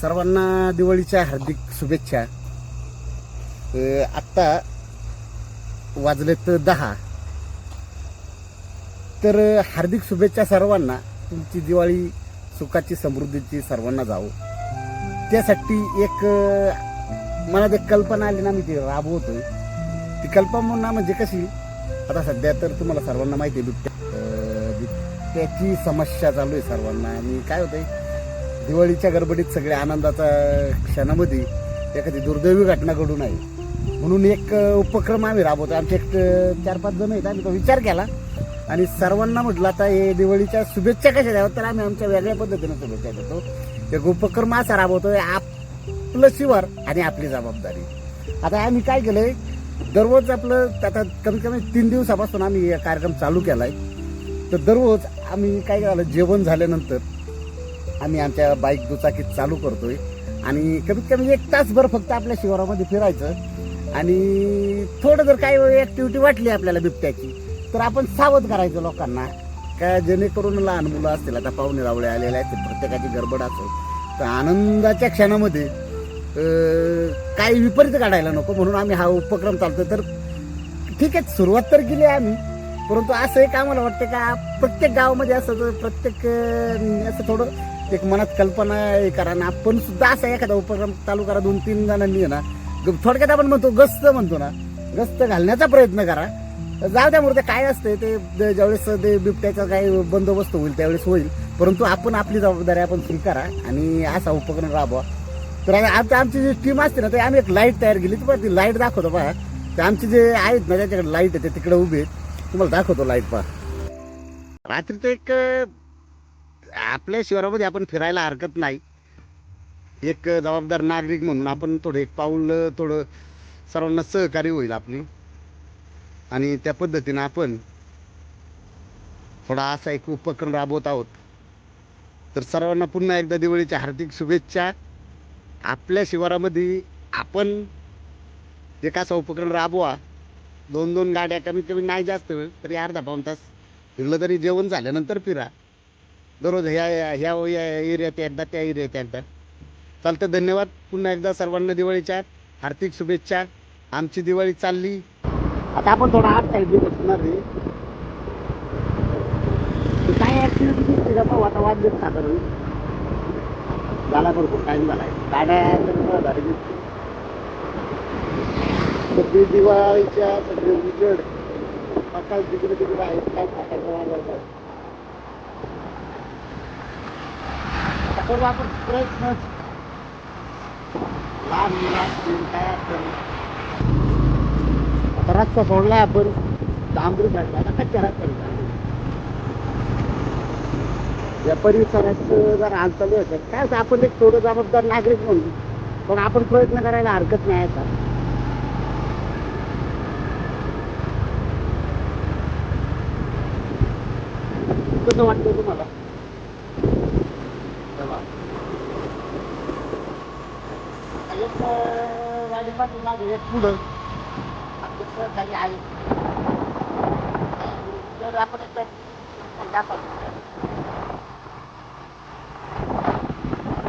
सर्वांना दिवाळीच्या हार्दिक शुभेच्छा. आत्ता वाजलेत दहा. तर हार्दिक शुभेच्छा सर्वांना. तुमची दिवाळी सुखाची समृद्धीची सर्वांना जावो. त्यासाठी एक मला एक कल्पना आली ना मी ती राबवतोय. ती कल्पना म्हणजे कशी आता सध्या तर तुम्हाला सर्वांना माहिती आहे बिबट्या बिबट्याची समस्या चालू आहे सर्वांना. आणि काय होतंय दिवाळीच्या गडबडीत सगळ्या आनंदाच्या क्षणामध्ये एखादी दुर्दैवी घटना घडू नये म्हणून एक उपक्रम आम्ही राबवतो आमचे एक चार पाच जण आहेत. आम्ही तो विचार केला. आणि सर्वांना म्हटलं आता हे दिवाळीच्या शुभेच्छा कशा द्याव्यात? तर आम्ही आमच्या वेगळ्या पद्धतीने शुभेच्छा देतो. एक उपक्रम असा राबवतो आपलं शिवार आणि आपली जबाबदारी. आता आम्ही काय केलंय? दररोज आपलं आता कमीत कमी तीन दिवसापासून आम्ही कार्यक्रम चालू केलाय. तर दररोज आम्ही काय झालं? जेवण झाल्यानंतर आम्ही आमच्या बाईक दुचाकीत चालू करतोय. आणि कमीत कमी एक तासभर फक्त आपल्या शिवारामध्ये फिरायचं. आणि थोडं जर काही ऍक्टिव्हिटी वाटली आपल्याला बिबट्याची तर आपण सावध करायचं लोकांना. का जेणेकरून लहान मुलं असतील आता पाहुणे रावळे आलेले आहेत प्रत्येकाची गडबड असेल तर आनंदाच्या क्षणामध्ये काही विपरीत काढायला नको म्हणून आम्ही हा उपक्रम चालतो तर ठीक आहे सुरुवात तर केली आम्ही परंतु असं एक आम्हाला वाटतं का प्रत्येक गावामध्ये असं जर प्रत्येक असं थोडं एक मनात कल्पना हे करा ना. आपण सुद्धा असा एखादा उपक्रम चालू करा. दोन तीन जणांनी ना थोडक्यात आपण म्हणतो गस्त म्हणतो ना. गस्त घालण्याचा प्रयत्न करा. जाऊ द्या मूर्ती काय असते ते द- ज्यावेळेस ते बिबट्याचा काही बंदोबस्त होईल त्यावेळेस होईल. परंतु आपण आपली जबाबदारी आपण स्वीकारा आणि असा उपक्रम राबवा. तर आता आमची जी टीम असते ना ते आम्ही एक लाइट तयार केली. तर ती लाइट दाखवतो पहा. ते आमचे जे आहेत ना त्याच्याकडे लाइट आहे ते तिकडे उभे आहेत. तुम्हाला दाखवतो लाइट पहा. रात्री तर एक आपल्या शहरामध्ये आपण फिरायला हरकत नाही. एक जबाबदार नागरिक म्हणून आपण थोडं एक पाऊल थोडं सर्वांना सहकार्य होईल आपली. आणि त्या पद्धतीनं आपण थोडा असा एक उपक्रम राबवत आहोत. तर सर्वांना पुन्हा एकदा दिवाळीच्या हार्दिक शुभेच्छा. आपल्या शिवारामध्ये आपण एक असा उपक्रम राबवा. दोन दोन गाड्या कमीत कमी नाही जास्त वेळ तरी अर्धा पाऊन तास. फिरलं तरी जेवण झाल्यानंतर फिरा. दररोज ह्या ह्या ह्या एरियात एकदा त्या एरियात एकदा चालतं धन्यवाद. पुन्हा एकदा सर्वांना दिवाळीच्या हार्दिक शुभेच्छा. आमची दिवाळी चालली. आता आपण थोडा आठ साईड बसणार रे काय ऍक्टिव्हिटी दिसते का पाहू आता साधारण. झाला भरपूर टाइम झालाय. गाड्या तर झाली दिसते सगळी दिवाळीच्या सगळे उजड. सकाळ तिकडे तिकडे आहेत काय फाटायचं वाजायचं आपण प्रयत्न लहान काय असेल आता रस्ता सोडलाय आपण डांबरी काढला आता कच्च्या रस्त्याने चालू. या परिसरात जर हालचाली होत्या काय आपण एक थोडं जबाबदार नागरिक म्हणून. पण आपण प्रयत्न करायला हरकत नाही आता. कसं वाटतं तुम्हाला चला. एक गाडी मागे एक पुढं आपलं आहे तर आपण एक दाखवतो